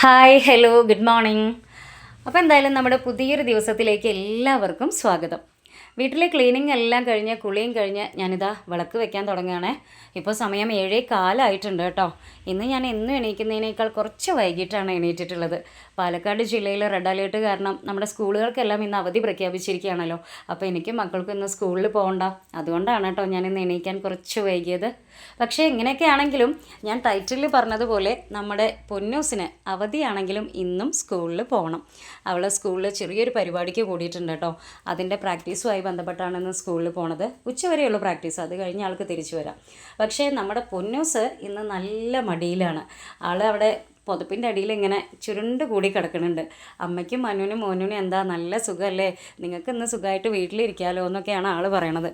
Hi hello good morning അപ്പോൾ എന്തായാലും നമ്മുടെ പുതിയൊരു ദിവസത്തിലേക്ക് എല്ലാവർക്കും സ്വാഗതം. വീട്ടിലെ ക്ലീനിങ് എല്ലാം കഴിഞ്ഞ് കുളിയും കഴിഞ്ഞ് ഞാനിതാ വിളക്ക് വെക്കാൻ തുടങ്ങുകയാണേ. ഇപ്പോൾ സമയം ഏഴേ കാലമായിട്ടുണ്ട് കേട്ടോ. ഇന്ന് ഞാൻ എന്നും എണീക്കുന്നതിനേക്കാൾ കുറച്ച് വൈകിട്ടാണ് എണീറ്റിട്ടുള്ളത്. പാലക്കാട് ജില്ലയിൽ റെഡ് അലേർട്ട് കാരണം നമ്മുടെ സ്കൂളുകൾക്കെല്ലാം ഇന്ന് അവധി പ്രഖ്യാപിച്ചിരിക്കുകയാണല്ലോ. അപ്പോൾ എനിക്ക് മക്കൾക്ക് ഇന്ന് സ്കൂളിൽ പോകണ്ട. അതുകൊണ്ടാണ് കേട്ടോ ഞാൻ ഇന്ന് എണീക്കാൻ കുറച്ച് വൈകിയത്. പക്ഷേ ഇങ്ങനെയൊക്കെ ആണെങ്കിലും ഞാൻ ടൈറ്റിലിൽ പറഞ്ഞതുപോലെ നമ്മുടെ പൊന്നൂസിന് അവധിയാണെങ്കിലും ഇന്നും സ്കൂളിൽ പോകണം. അവൾ സ്കൂളിൽ ചെറിയൊരു പരിപാടിക്ക് കൂടിയിട്ടുണ്ട് കേട്ടോ. അതിന്റെ പ്രാക്ടീസുമായി ബന്ധപ്പെട്ടാണ് ഇന്ന് സ്കൂളിൽ പോണത്. ഉച്ചവരെയുള്ള പ്രാക്ടീസ്. അത് കഴിഞ്ഞ് ആൾക്ക് തിരിച്ചു വരാം. പക്ഷേ നമ്മുടെ പൊന്നൂസ് ഇന്ന് നല്ല മടിയിലാണ്. ആൾ അവിടെ പുതപ്പിന്റെ അടിയിൽ ഇങ്ങനെ ചുരുണ്ട് കൂടി കിടക്കുന്നുണ്ട്. അമ്മയ്ക്കും മനുവിനും മോനുവിനും എന്താ നല്ല സുഖമല്ലേ നിങ്ങൾക്ക് ഇന്ന് സുഖമായിട്ട് വീട്ടിലിരിക്കാമല്ലോ എന്നൊക്കെയാണ് ആൾ പറയണത്.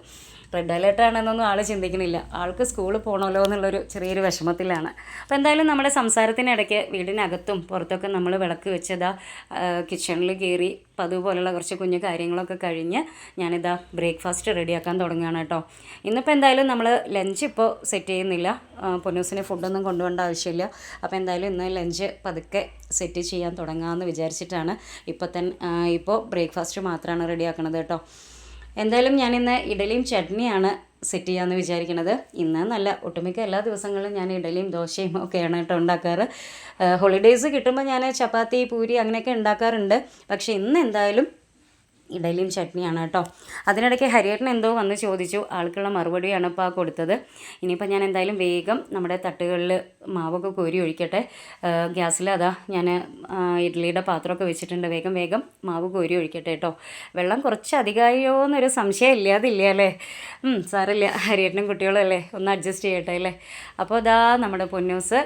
റെഡ് അലേർട്ട് ആണെന്നൊന്നും ആൾ ചിന്തിക്കണില്ല. ആൾക്ക് സ്കൂളിൽ പോകണമല്ലോ എന്നുള്ളൊരു ചെറിയൊരു വിഷമത്തിലാണ്. അപ്പോൾ എന്തായാലും നമ്മുടെ സംസാരത്തിനിടയ്ക്ക് വീടിനകത്തും പുറത്തൊക്കെ നമ്മൾ വിളക്ക് വെച്ചതാ കിച്ചണിൽ കയറി പതിവ് പോലുള്ള കുറച്ച് കുഞ്ഞു കാര്യങ്ങളൊക്കെ കഴിഞ്ഞ് ഞാനിതാ ബ്രേക്ക്ഫാസ്റ്റ് റെഡിയാക്കാൻ തുടങ്ങുകയാണ് കേട്ടോ. ഇന്നിപ്പോൾ എന്തായാലും നമ്മൾ ലഞ്ച് ഇപ്പോൾ സെറ്റ് ചെയ്യുന്നില്ല. പൊന്നൂസിന് ഫുഡൊന്നും കൊണ്ടുപോകേണ്ട ആവശ്യമില്ല. അപ്പോൾ എന്തായാലും ഇന്ന് ലഞ്ച് പതുക്കെ സെറ്റ് ചെയ്യാൻ തുടങ്ങാമെന്ന് വിചാരിച്ചിട്ടാണ് ഇപ്പോൾ തന്നെ ഇപ്പോൾ ബ്രേക്ക്ഫാസ്റ്റ് മാത്രമാണ് റെഡിയാക്കണത് കേട്ടോ. എന്തായാലും ഞാനിന്ന് ഇഡലിയും ചട്നിയാണ് സെറ്റ് ചെയ്യാമെന്ന് വിചാരിക്കുന്നത് ഇന്ന് നല്ല ഒട്ടുമിക്ക എല്ലാ ദിവസങ്ങളിലും ഞാൻ ഇഡലിയും ദോശയും ഒക്കെയാണ് കേട്ടോ ഉണ്ടാക്കാറ്. ഹോളിഡേയ്സ് കിട്ടുമ്പോൾ ഞാൻ ചപ്പാത്തി പൂരി അങ്ങനെയൊക്കെ ഉണ്ടാക്കാറുണ്ട്. പക്ഷേ ഇന്ന് എന്തായാലും ഇഡലിയും ചട്നിയാണ് കേട്ടോ. അതിനിടയ്ക്ക് ഹരിയേട്ടൻ എന്തോ വന്ന് ചോദിച്ചു. ആൾക്കുള്ള മറുപടിയാണ് ഇപ്പോൾ കൊടുത്തത്. ഇനിയിപ്പോൾ ഞാൻ എന്തായാലും വേഗം നമ്മുടെ തട്ടുകളിൽ മാവൊക്കെ കോരി ഒഴിക്കട്ടെ. ഗ്യാസിൽ അതാ ഞാൻ ഇഡ്ഡലിയുടെ പാത്രമൊക്കെ വെച്ചിട്ടുണ്ട്. വേഗം വേഗം മാവ് കോരി ഒഴിക്കട്ടെ കേട്ടോ. വെള്ളം കുറച്ച് അധികമായോ എന്നൊരു സംശയം ഇല്ലാതില്ല അല്ലേ? സാറില്ല ഹരിയേട്ടനും കുട്ടികളും അല്ലേ? ഒന്ന് അഡ്ജസ്റ്റ് ചെയ്യട്ടെ അല്ലേ? അപ്പോൾ ഇതാ നമ്മുടെ പൊന്നൂസ്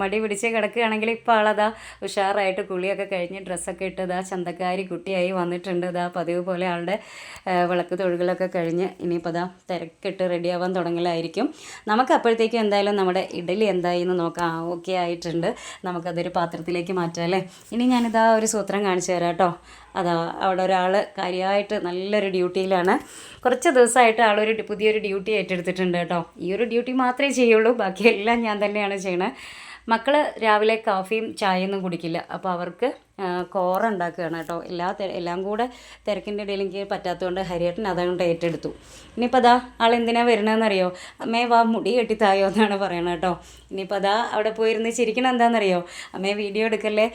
മടി പിടിച്ച് കിടക്കുകയാണെങ്കിൽ ഇപ്പോൾ ആളതാ ഉഷാറായിട്ട് കുളിയൊക്കെ കഴിഞ്ഞ് ഡ്രസ്സൊക്കെ ഇട്ടതാ ചന്തക്കാരി കുട്ടിയായി വന്നിട്ടുണ്ട്. ഇതാ പതിവ് പോലെ ആളുടെ വിളക്ക് തൊഴുകളൊക്കെ കഴിഞ്ഞ് ഇനിയിപ്പോൾ അതാ തിരക്കിട്ട് റെഡിയാവാൻ തുടങ്ങലായിരിക്കും. നമുക്ക് അപ്പോഴത്തേക്കും എന്തായാലും നമ്മുടെ ഇഡലി എന്തായി എന്ന് നോക്കാം. ഓക്കെ ആയിട്ടുണ്ട്. നമുക്കതൊരു പാത്രത്തിലേക്ക് മാറ്റാം അല്ലേ? ഇനി ഞാനിതാ ഒരു സൂത്രം കാണിച്ചു തരാം കേട്ടോ. അതാ അവിടെ ഒരാൾ കാര്യമായിട്ട് നല്ലൊരു ഡ്യൂട്ടിയിലാണ്. കുറച്ച് ദിവസമായിട്ട് ആളൊരു പുതിയൊരു ഡ്യൂട്ടി ഏറ്റെടുത്തിട്ടുണ്ട് കേട്ടോ. ഈ ഒരു ഡ്യൂട്ടി മാത്രമേ ചെയ്യുള്ളൂ ബാക്കിയെല്ലാം ഞാൻ തന്നെയാണ് ചെയ്യണത് മക്കൾ രാവിലെ കാഫിയും ചായയൊന്നും കുടിക്കില്ല അപ്പോൾ അവർക്ക് കോറ ഉണ്ടാക്കുകയാണ് കേട്ടോ. എല്ലാ എല്ലാം കൂടെ തിരക്കിന്റെ ഇടയിൽ എനിക്ക് പറ്റാത്തതുകൊണ്ട് ഹരിയേട്ടൻ അതുകൊണ്ട് ഏറ്റെടുത്തു. ഇനിയിപ്പോൾ അതാ ആൾ എന്തിനാണ് അറിയോ അമ്മേ വാ മുടി കെട്ടിത്തായോ എന്നാണ് പറയണത് കേട്ടോ. ഇനിയിപ്പോൾ അതാ അവിടെ പോയിരുന്ന് ചിരിക്കണം എന്താണെന്നറിയോ? അമ്മേ വീഡിയോ എടുക്കല്ലേ?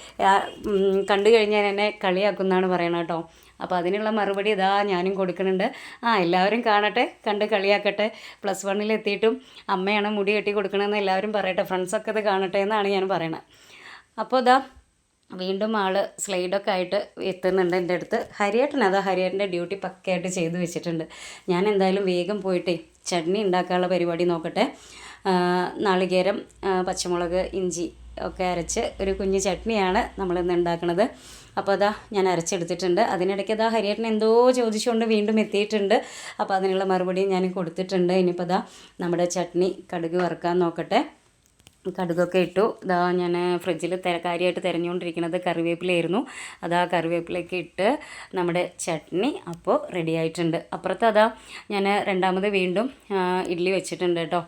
കണ്ടു കഴിഞ്ഞാൽ എന്നെ കളിയാക്കുന്നതാണ് പറയണത് കേട്ടോ. അപ്പോൾ അതിനുള്ള മറുപടി ഇതാ ഞാനും കൊടുക്കുന്നുണ്ട്. ആ എല്ലാവരും കാണട്ടെ കണ്ട് കളിയാക്കട്ടെ. പ്ലസ് വണ്ണിൽ എത്തിയിട്ടും അമ്മയാണ് മുടി കെട്ടി കൊടുക്കണമെന്ന് എല്ലാവരും പറയട്ടെ. ഫ്രണ്ട്സൊക്കെ ഇത് കാണട്ടെ എന്നാണ് ഞാൻ പറയണത്. അപ്പോൾ ഇതാ വീണ്ടും ആൾ സ്ലൈഡൊക്കെ ആയിട്ട് എത്തുന്നുണ്ട് എന്റെ അടുത്ത്. ഹരിയേട്ടൻ അതാ ഹരിയേട്ടന്റെ ഡ്യൂട്ടി പക്കയായിട്ട് ചെയ്തു വെച്ചിട്ടുണ്ട്. ഞാൻ എന്തായാലും വേഗം പോയിട്ടേ ചട്നി ഉണ്ടാക്കാനുള്ള പരിപാടി നോക്കട്ടെ. നാളികേരം പച്ചമുളക് ഇഞ്ചി ഒക്കെ അരച്ച് ഒരു കുഞ്ഞ് ചട്നിയാണ് നമ്മളിന്ന് ഉണ്ടാക്കുന്നത് അപ്പോൾ അതാ ഞാൻ അരച്ചെടുത്തിട്ടുണ്ട്. അതിനിടയ്ക്ക് അതാ ഹരിയേട്ടൻ എന്തോ ചോദിച്ചുകൊണ്ട് വീണ്ടും എത്തിയിട്ടുണ്ട്. അപ്പോൾ അതിനുള്ള മറുപടിയും ഞാൻ കൊടുത്തിട്ടുണ്ട്. ഇനിയിപ്പോൾ അതാ നമ്മുടെ ചട്നി കടുക് വറുക്കാൻ നോക്കട്ടെ. കടുകൊക്കെ ഇട്ടു. ഇതാ ഞാൻ ഫ്രിഡ്ജിൽ കാര്യമായിട്ട് തിരഞ്ഞുകൊണ്ടിരിക്കുന്നത് കറിവേപ്പിലയായിരുന്നു. അതാ കറിവേപ്പിലയൊക്കെ ഇട്ട് നമ്മുടെ ചട്നി അപ്പോൾ റെഡി ആയിട്ടുണ്ട്. അപ്പുറത്ത് അതാ ഞാൻ രണ്ടാമത് വീണ്ടും ആ, ഇഡ്ഡലി വെച്ചിട്ടുണ്ട് കേട്ടോ.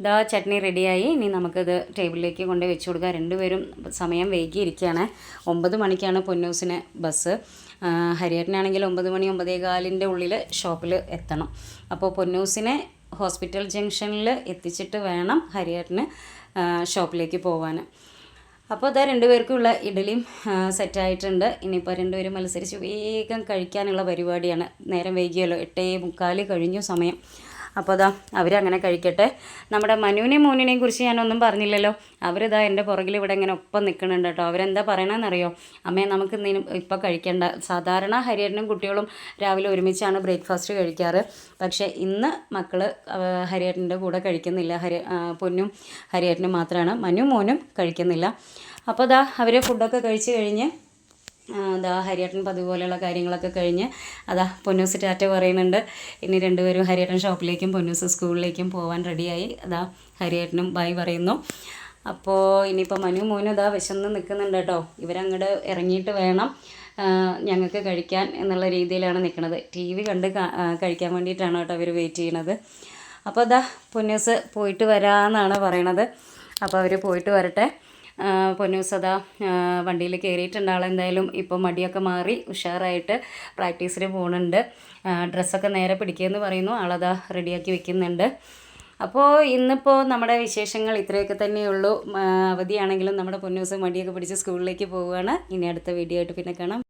ഇതാ ചട്നി റെഡിയായി ഇനി നമുക്കത് ടേബിളിലേക്ക് കൊണ്ട് വെച്ച് കൊടുക്കാം. രണ്ടുപേരും സമയം വൈകിയിരിക്കുകയാണ്. ഒമ്പത് മണിക്കാണ് പൊന്നൂസിന് ബസ്. ആ, ഹരിയേട്ടനാണെങ്കിൽ ഒമ്പത് മണി ഒമ്പതേ കാലിന്റെ ഉള്ളിൽ ഷോപ്പിൽ എത്തണം. അപ്പോൾ പൊന്നൂസിനെ ഹോസ്പിറ്റൽ ജംഗ്ഷനിൽ എത്തിച്ചിട്ട് വേണം ആ, ഷോപ്പിലേക്ക് പോവാൻ അപ്പോൾ അതാ രണ്ടുപേർക്കുള്ള ഇഡലിയും സെറ്റായിട്ടുണ്ട്. ഇനിയിപ്പോൾ രണ്ടുപേരും മത്സരിച്ച് വേഗം കഴിക്കാനുള്ള പരിപാടിയാണ്. നേരം വൈകിയല്ലോ എട്ടേ മുക്കാൽ കഴിഞ്ഞു സമയം. അപ്പോൾ അതാ അവരങ്ങനെ കഴിക്കട്ടെ. നമ്മുടെ മനുവിനെയും മോനിനെയും കുറിച്ച് ഞാനൊന്നും പറഞ്ഞില്ലല്ലോ. അവരിതാ എന്റെ പുറകിൽ ഇവിടെ ഇങ്ങനെ ഒപ്പം നിൽക്കുന്നുണ്ട് കേട്ടോ. അവരെന്താ പറയണമെന്നറിയോ അമ്മേ നമുക്ക് ഇന്നിനും ഇപ്പം കഴിക്കേണ്ട സാധാരണ ഹരിയേട്ടനും കുട്ടികളും രാവിലെ ഒരുമിച്ചാണ് ബ്രേക്ക്ഫാസ്റ്റ് കഴിക്കാറ്. പക്ഷേ ഇന്ന് മക്കൾ ഹരിയേട്ടന്റെ കൂടെ കഴിക്കുന്നില്ല. ഹരി പൊന്നും ഹരിയേട്ടനും മാത്രമാണ്. മനു മോനും കഴിക്കുന്നില്ല. അപ്പോൾ അതാ അവർ ഫുഡൊക്കെ കഴിച്ച് കഴിഞ്ഞ് അതാ ഹരിയേട്ടൻ പതിവ് പോലെയുള്ള കാര്യങ്ങളൊക്കെ കഴിഞ്ഞ് അതാ പൊന്നൂസ് ടാറ്റ പറയുന്നുണ്ട് ഇനി രണ്ടുപേരും ഹരിയേട്ടൻ ഷോപ്പിലേക്കും പൊന്നൂസ് സ്കൂളിലേക്കും പോകാൻ റെഡിയായി. അതാ ഹരിയേട്ടനും ബൈ പറയുന്നു. അപ്പോൾ ഇനിയിപ്പോൾ മനു മോനും ഇതാ വിശന്ന് നിൽക്കുന്നുണ്ട് കേട്ടോ. ഇവരങ്ങോട്ട് ഇറങ്ങിയിട്ട് വേണം ഞങ്ങൾക്ക് കഴിക്കാൻ എന്നുള്ള രീതിയിലാണ് നിൽക്കുന്നത് ടി വി കണ്ട് കഴിക്കാൻ വേണ്ടിയിട്ടാണ് കേട്ടോ അവർ വെയിറ്റ് ചെയ്യണത്. അപ്പോൾ അതാ പൊന്നൂസ് പോയിട്ട് വരാമെന്നാണ് പറയണത്. അപ്പോൾ അവർ പോയിട്ട് വരട്ടെ. പൊന്നൂസത വണ്ടിയിൽ കയറിയിട്ടുണ്ട് ആളെന്തായാലും ഇപ്പോൾ മടിയൊക്കെ മാറി ഉഷാറായിട്ട് പ്രാക്ടീസിന് പോകുന്നുണ്ട് ഡ്രസ്സൊക്കെ നേരെ പിടിക്കുമെന്ന് പറയുന്നു. ആളതാ റെഡിയാക്കി വെക്കുന്നുണ്ട്. അപ്പോൾ ഇന്നിപ്പോൾ നമ്മുടെ വിശേഷങ്ങൾ ഇത്രയൊക്കെ തന്നെയുള്ളൂ അവധിയാണെങ്കിലും നമ്മുടെ പൊന്നൂസ് മടിയൊക്കെ പിടിച്ച് സ്കൂളിലേക്ക് പോവുകയാണ്. ഇനി അടുത്ത വീഡിയോ ആയിട്ട് പിന്നെ കാണാം.